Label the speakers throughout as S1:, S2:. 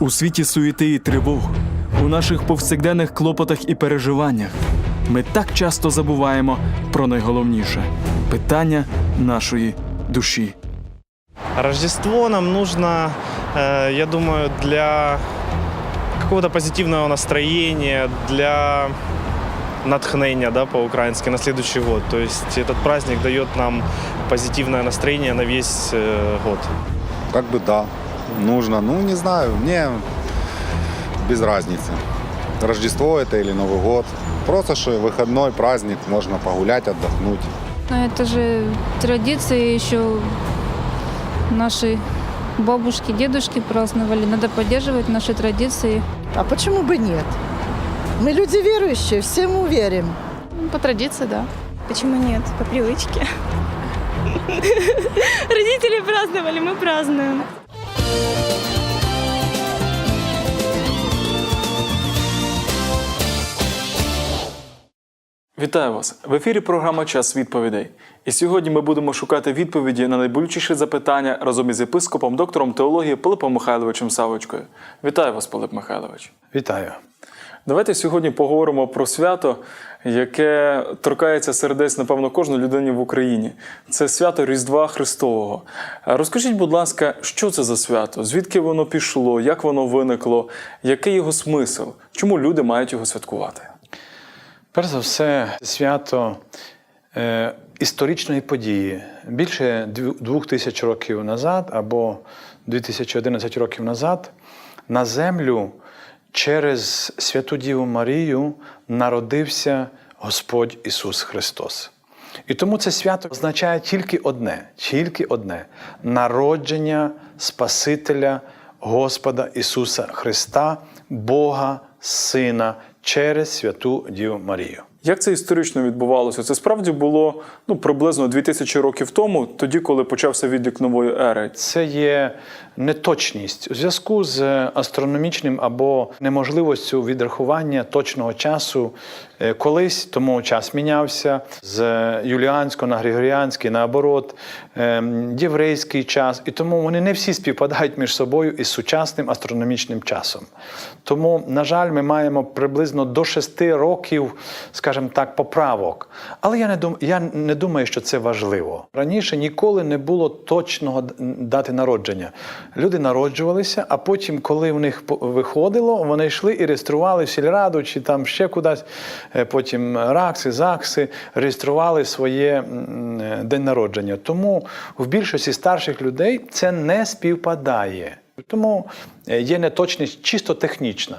S1: У світі суєти і тривог, у наших повсякденних клопотах і переживаннях ми так часто забуваємо про найголовніше питання нашої душі.
S2: Рождество нам нужно, э, я думаю, для какого-то позитивного настроения, для натхнения, да, по-украински, на следующий год. То есть этот праздник дает нам позитивное настроение на весь э, год.
S3: Как бы да, Нужно. Ну, не знаю, мне без разницы. Рождество это или Новый год. Просто что выходной праздник, можно погулять, отдохнуть.
S4: Но это же традиции еще наши бабушки, дедушки праздновали. Надо поддерживать наши традиции.
S5: А почему бы нет? Мы люди верующие, всему верим.
S6: По традиции, да.
S7: Почему нет? По привычке. Родители праздновали, мы празднуем.
S1: Вітаю вас! В ефірі програма Час відповідей. І сьогодні ми будемо шукати відповіді на найболючіші запитання разом із єпископом, доктором теології Пилипом Михайловичем Савочкою. Вітаю вас, Пилип Михайлович.
S8: Вітаю.
S1: Давайте сьогодні поговоримо про свято, яке торкається сердець, напевно, кожної людини в Україні. Це свято Різдва Христового. Розкажіть, будь ласка, що це за свято? Звідки воно пішло, як воно виникло, який його смисл? Чому люди мають його святкувати?
S8: Перш за все, свято е, історичної події. Більше двох тисяч років назад або 2011 років назад на землю через Святу Діву Марію народився Господь Ісус Христос. І тому це свято означає тільки одне, тільки одне народження Спасителя Господа Ісуса Христа, Бога Сина через Святу Діву Марію.
S1: Як це історично відбувалося? Це справді було ну, приблизно 2000 років тому, тоді, коли почався відлік нової ери.
S8: Це є неточність у зв'язку з астрономічним або неможливістю відрахування точного часу. Е, Колись тому час мінявся з юліанського на григоріанський, наоборот, ем, єврейський час, і тому вони не всі співпадають між собою із сучасним астрономічним часом. Тому, на жаль, ми маємо приблизно до шести років, скажімо так, поправок. Але я не дум, я не думаю, що це важливо. Раніше ніколи не було точного дати народження. Люди народжувалися, а потім, коли в них виходило, вони йшли і реєстрували в сільраду чи там ще кудись. Е, Потім ракси, закси реєстрували своє е, день народження. Тому в більшості старших людей це не співпадає. Тому е, є неточність чисто технічна.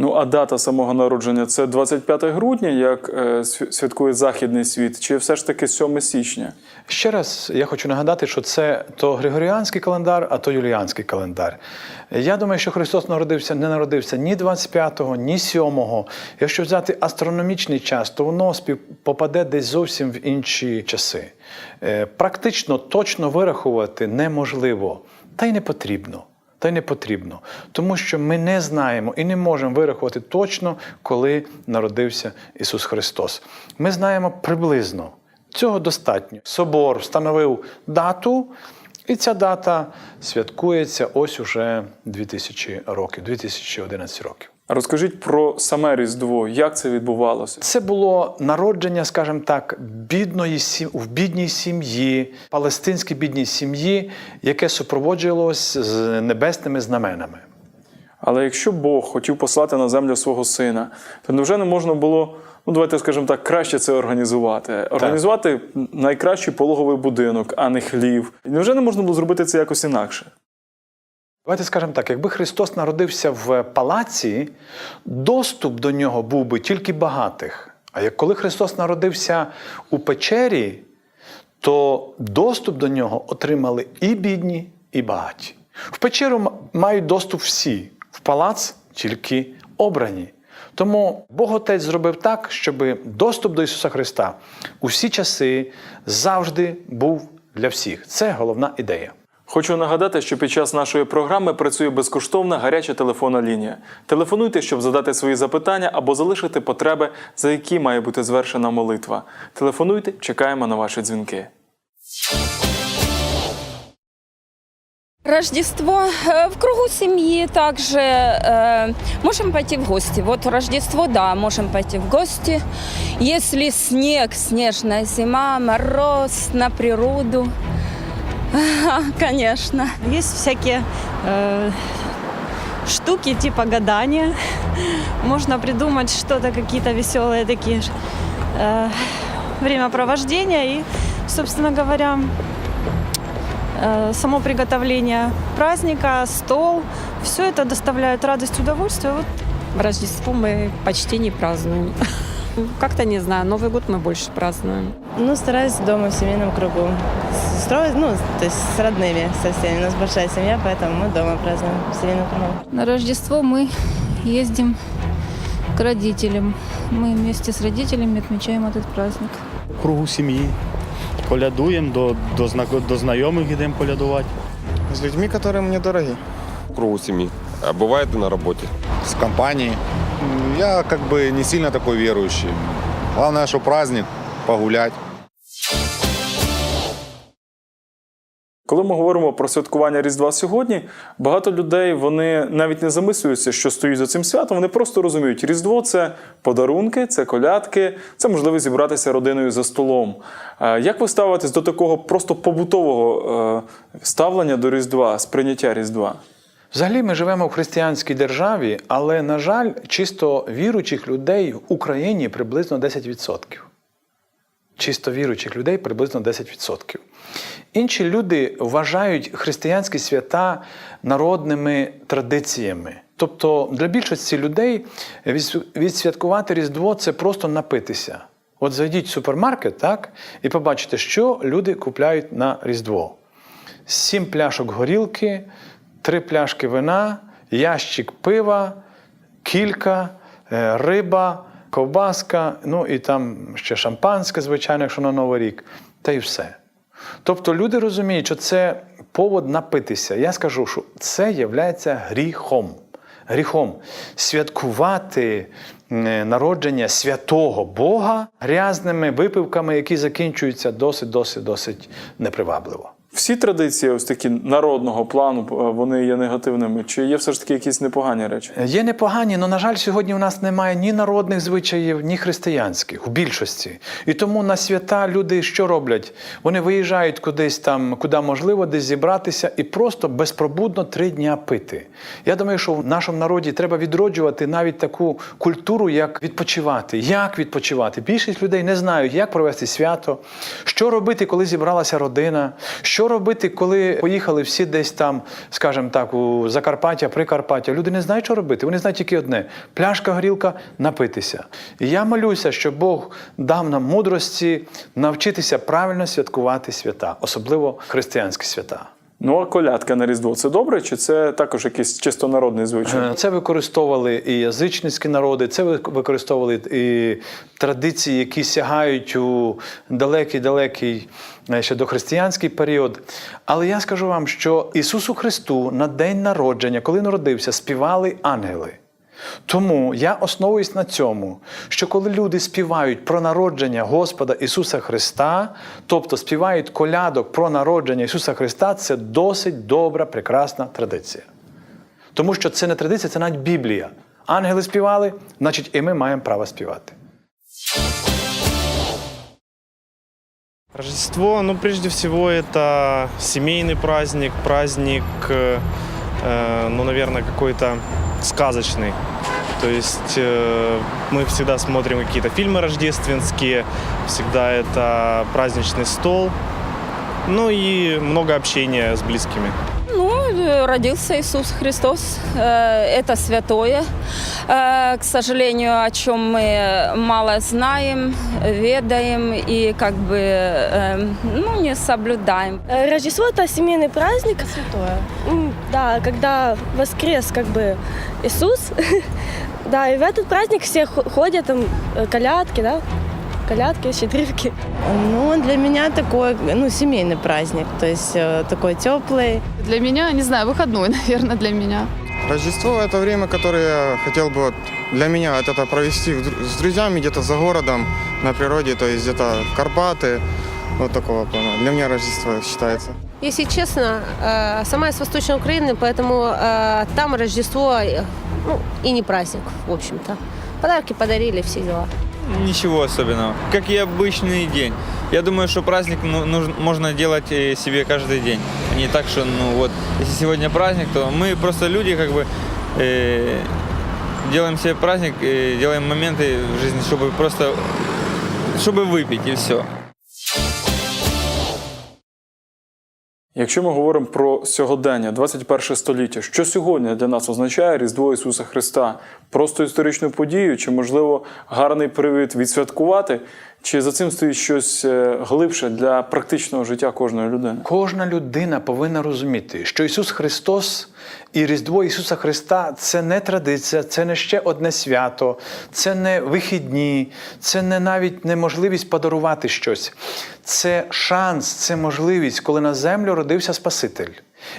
S1: Ну а дата самого народження це 25 грудня, як е, святкує західний світ, чи все ж таки 7 січня?
S8: Ще раз я хочу нагадати, що це то Григоріанський календар, а то Юліанський календар. Я думаю, що Христос народився, не народився ні 25-го, ні 7-го. Якщо взяти астрономічний час, то воно спів- попаде десь зовсім в інші часи. Е, Практично точно вирахувати неможливо, та й не потрібно. Та й не потрібно, тому що ми не знаємо і не можемо вирахувати точно, коли народився Ісус Христос. Ми знаємо приблизно. Цього достатньо. Собор встановив дату, і ця дата святкується ось уже 2000 років, 2011 років.
S1: Розкажіть про саме Різдво, як це відбувалося?
S8: Це було народження, скажімо так, бідної сім... в бідній сім'ї, палестинській бідній сім'ї, яке супроводжувалось з небесними знаменами.
S1: Але якщо Бог хотів послати на землю свого сина, то невже не можна було, ну давайте скажемо так, краще це організувати? Організувати найкращий пологовий будинок, а не хлів. Невже не можна було зробити це якось інакше?
S8: Давайте скажемо так: якби Христос народився в палаці, доступ до нього був би тільки багатих. А як коли Христос народився у печері, то доступ до нього отримали і бідні, і багаті. В печеру мають доступ всі, в палац тільки обрані. Тому Бог Отець зробив так, щоб доступ до Ісуса Христа у всі часи завжди був для всіх. Це головна ідея.
S1: Хочу нагадати, що під час нашої програми працює безкоштовна гаряча телефонна лінія. Телефонуйте, щоб задати свої запитання або залишити потреби, за які має бути звершена молитва. Телефонуйте, чекаємо на ваші дзвінки.
S6: Рождество э, в кругу семьи также э, можем пойти в гости. Вот Рождество, да, можем пойти в гости. Если снег, снежная зима, мороз на природу, конечно.
S7: Есть всякие э, штуки типа гадания. Можно придумать что-то, какие-то веселые такие э, времяпровождения. И, собственно говоря, э, само приготовление праздника, стол, все это доставляет радость и удовольствие. Вот
S9: Рождество мы почти не празднуем. Как-то не знаю, Новый год мы больше празднуем.
S7: Ну, стараюсь дома в семейном кругу. Строить, ну, то есть с родными, со всеми. У нас большая семья, поэтому мы дома празднуем в семейном кругу.
S4: На Рождество мы ездим к родителям. Мы вместе с родителями отмечаем этот праздник.
S10: в кругу сім'ї. Колядуємо, до, до, зна- до знайомих йдемо колядувати.
S2: З людьми, які мені дорогі.
S11: в кругу семьи. А бывает и на работе.
S3: С компанией. Я как бы не сильно такой верующий. Главное, что праздник, погулять.
S1: Коли ми говоримо про святкування Різдва сьогодні, багато людей вони навіть не замислюються, що стоїть за цим святом. Вони просто розуміють, Різдво це подарунки, це колядки, це можливість зібратися родиною за столом. Як ви ставитесь до такого просто побутового е, ставлення до Різдва, сприйняття Різдва?
S8: Взагалі ми живемо в християнській державі, але, на жаль, чисто віруючих людей в Україні приблизно 10%. Чисто віруючих людей приблизно 10%. Інші люди вважають християнські свята народними традиціями. Тобто для більшості людей відсвяткувати Різдво це просто напитися. От зайдіть в супермаркет, так, і побачите, що люди купляють на Різдво. Сім пляшок горілки, три пляшки вина, ящик пива, кілька, е, риба, ковбаска, ну і там ще шампанське, звичайно, якщо на Новий рік, та й все. Тобто люди розуміють, що це повод напитися. Я скажу, що це є гріхом. Гріхом святкувати е, народження святого Бога грязними випивками, які закінчуються досить, досить, досить непривабливо.
S1: Всі традиції, ось такі народного плану, е, вони є негативними, чи є все ж таки якісь непогані речі?
S8: Є непогані, але, на жаль, сьогодні у нас немає ні народних звичаїв, ні християнських у більшості. І тому на свята люди що роблять? Вони виїжджають кудись там, куди можливо, десь зібратися і просто безпробудно три дня пити. Я думаю, що в нашому народі треба відроджувати навіть таку культуру, як відпочивати. Як відпочивати? Більшість людей не знають, як провести свято, що робити, коли зібралася родина, що робити, коли поїхали всі десь там, скажімо так, у Закарпаття, Прикарпаття. Люди не знають, що робити. Вони знають тільки одне: пляшка горілка напитися. І я молюся, що Бог дав нам мудрості навчитися правильно святкувати свята, особливо християнські свята.
S1: Ну а колядка на Різдво це добре, чи це також якийсь чисто народний звичай?
S8: Е, Це використовували і язичницькі народи, це ви- використовували і традиції, які сягають у далекий-далекий е, ще дохристиянський період. Але я скажу вам, що Ісусу Христу на день народження, коли народився, співали ангели. Тому я основуюсь на цьому, що коли люди співають про народження Господа Ісуса Христа, тобто співають колядок про народження Ісуса Христа, це досить добра, прекрасна традиція. Тому що це не традиція, це навіть Біблія. Ангели співали, значить, і ми маємо право співати.
S2: Рождество, ну, прежде всего, это семейный праздник, праздник, э, э, ну, наверное, какой-то сказочный. То есть э, мы всегда смотрим какие-то фильмы рождественские, всегда это праздничный стол, ну и много общения с близкими.
S6: Ну, э, родился Иисус Христос, э, это святое. Э, К сожалению, о чем мы мало знаем, ведаем и как бы э, ну, не соблюдаем.
S7: Рождество – это семейный праздник. Святое. Да, когда воскрес как бы Иисус. Да, и в этот праздник все хо- ходят, там, э, колядки, да? Колядки, щедрівки. Ну, для меня такой, ну, семейный праздник, то есть э, такой теплый.
S9: Для меня, не знаю, выходной, наверное, для меня.
S2: Рождество – это время, которое я хотел бы для меня это провести с друзьями где-то за городом, на природе, то есть где-то в Карпаты, вот такого плана. Для меня Рождество считается.
S7: Если честно, э, сама я с Восточной Украины, поэтому э, там Рождество э, ну, и не праздник, в общем-то. Подарки подарили, все дела.
S12: Ничего особенного. Как и обычный день. Я думаю, что праздник ну, нужно, можно делать себе каждый день. А Не так, что, ну вот, если сегодня праздник, то мы просто люди, как бы, э, делаем себе праздник, э, делаем моменты в жизни, чтобы просто, чтобы выпить и все.
S1: Якщо ми говоримо про сьогодення, 21 століття, що сьогодні для нас означає Різдво Ісуса Христа? Просто історичну подію, чи, можливо, гарний привід відсвяткувати, чи за цим стоїть щось е, глибше для практичного життя кожної людини?
S8: Кожна людина повинна розуміти, що Ісус Христос і Різдво Ісуса Христа це не традиція, це не ще одне свято, це не вихідні, це не навіть неможливість подарувати щось. Це шанс, це можливість, коли на землю родився Спаситель.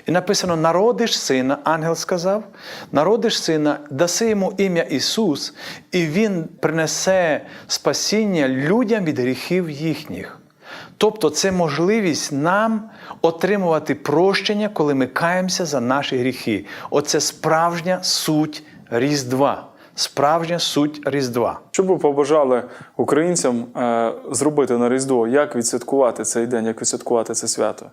S8: І написано: народиш сина, ангел сказав, народиш сина, даси йому ім'я Ісус, і Він принесе спасіння людям від гріхів їхніх. Тобто це можливість нам отримувати прощення, коли ми каємося за наші гріхи. Оце справжня суть Різдва. Справжня суть Різдва.
S1: Що б ви побажали українцям е, зробити на Різдво? Як відсвяткувати цей день, як відсвяткувати це свято?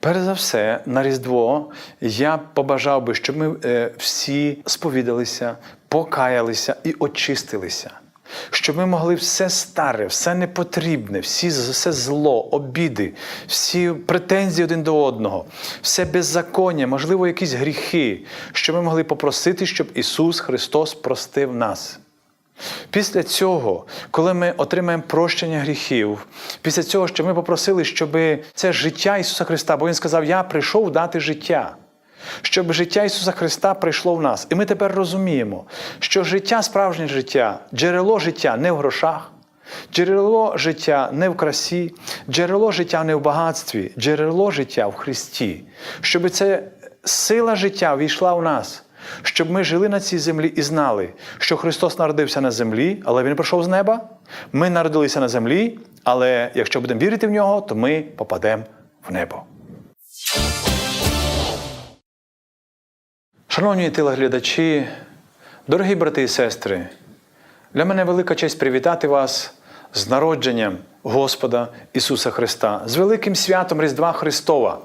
S8: Перш за все, на Різдво я побажав би, щоб ми е, всі сповідалися, покаялися і очистилися. Щоб ми могли все старе, все непотрібне, всі, все зло, обіди, всі претензії один до одного, все беззаконня, можливо, якісь гріхи, щоб ми могли попросити, щоб Ісус Христос простив нас. Після цього, коли ми отримаємо прощення гріхів, після цього, що ми попросили, щоб це життя Ісуса Христа, бо Він сказав: Я прийшов дати життя. Щоб життя Ісуса Христа прийшло в нас. І ми тепер розуміємо, що життя, справжнє життя, джерело життя не в грошах, джерело життя не в красі, джерело життя не в багатстві, джерело життя в Христі. Щоб ця сила життя війшла в нас щоб ми жили на цій землі і знали, що Христос народився на землі, але Він прийшов з неба. Ми народилися на землі, але якщо будемо вірити в нього, то ми попадемо в небо. Шановні телеглядачі, дорогі брати і сестри, для мене велика честь привітати вас з народженням Господа Ісуса Христа, з великим святом Різдва Христова,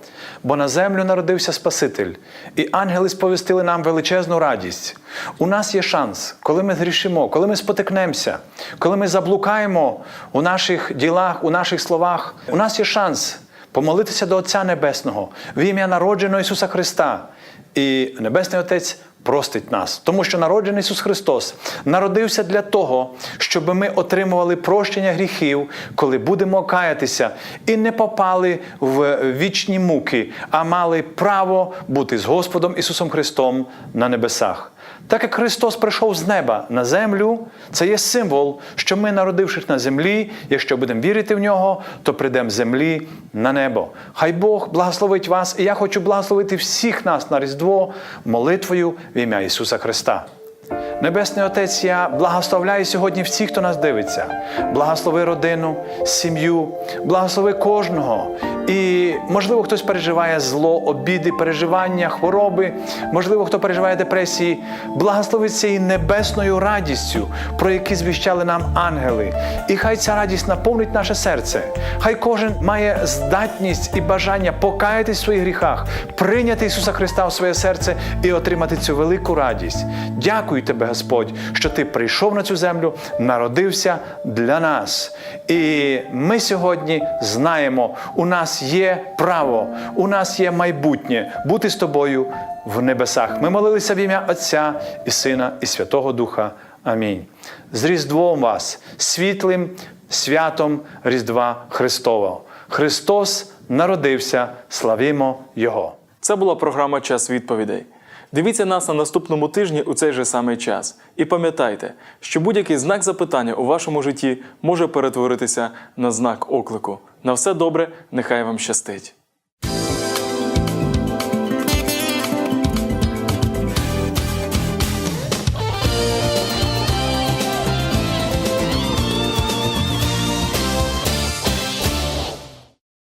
S8: бо на землю народився Спаситель, і ангели сповістили нам величезну радість. У нас є шанс, коли ми грішимо, коли ми спотикнемося, коли ми заблукаємо у наших ділах, у наших словах, у нас є шанс помолитися до Отця Небесного в ім'я народженого Ісуса Христа. І Небесний Отець простить нас, тому що народжений Ісус Христос народився для того, щоб ми отримували прощення гріхів, коли будемо каятися, і не попали в вічні муки, а мали право бути з Господом Ісусом Христом на небесах. Так як Христос прийшов з неба на землю, це є символ, що ми, народившись на землі, якщо будемо вірити в нього, то прийдемо з землі на небо. Хай Бог благословить вас, і я хочу благословити всіх нас на Різдво молитвою в ім'я Ісуса Христа. Небесний Отець, я благословляю сьогодні всіх, хто нас дивиться. Благослови родину, сім'ю, благослови кожного. І, можливо, хтось переживає зло, обіди, переживання, хвороби, можливо, хто переживає депресії. Благослови цією небесною радістю, про які звіщали нам ангели. І хай ця радість наповнить наше серце. Хай кожен має здатність і бажання покаятись в своїх гріхах, прийняти Ісуса Христа в своє серце і отримати цю велику радість. Дякую тебе, Господь, що ти прийшов на цю землю, народився для нас. І ми сьогодні знаємо, у нас є право, у нас є майбутнє бути з тобою в небесах. Ми молилися в ім'я Отця і Сина, і Святого Духа. Амінь. З Різдвом вас, світлим святом Різдва Христового. Христос народився, славімо Його.
S1: Це була програма Час відповідей. Дивіться нас на наступному тижні у цей же самий час. І пам'ятайте, що будь-який знак запитання у вашому житті може перетворитися на знак оклику. На все добре, нехай вам щастить.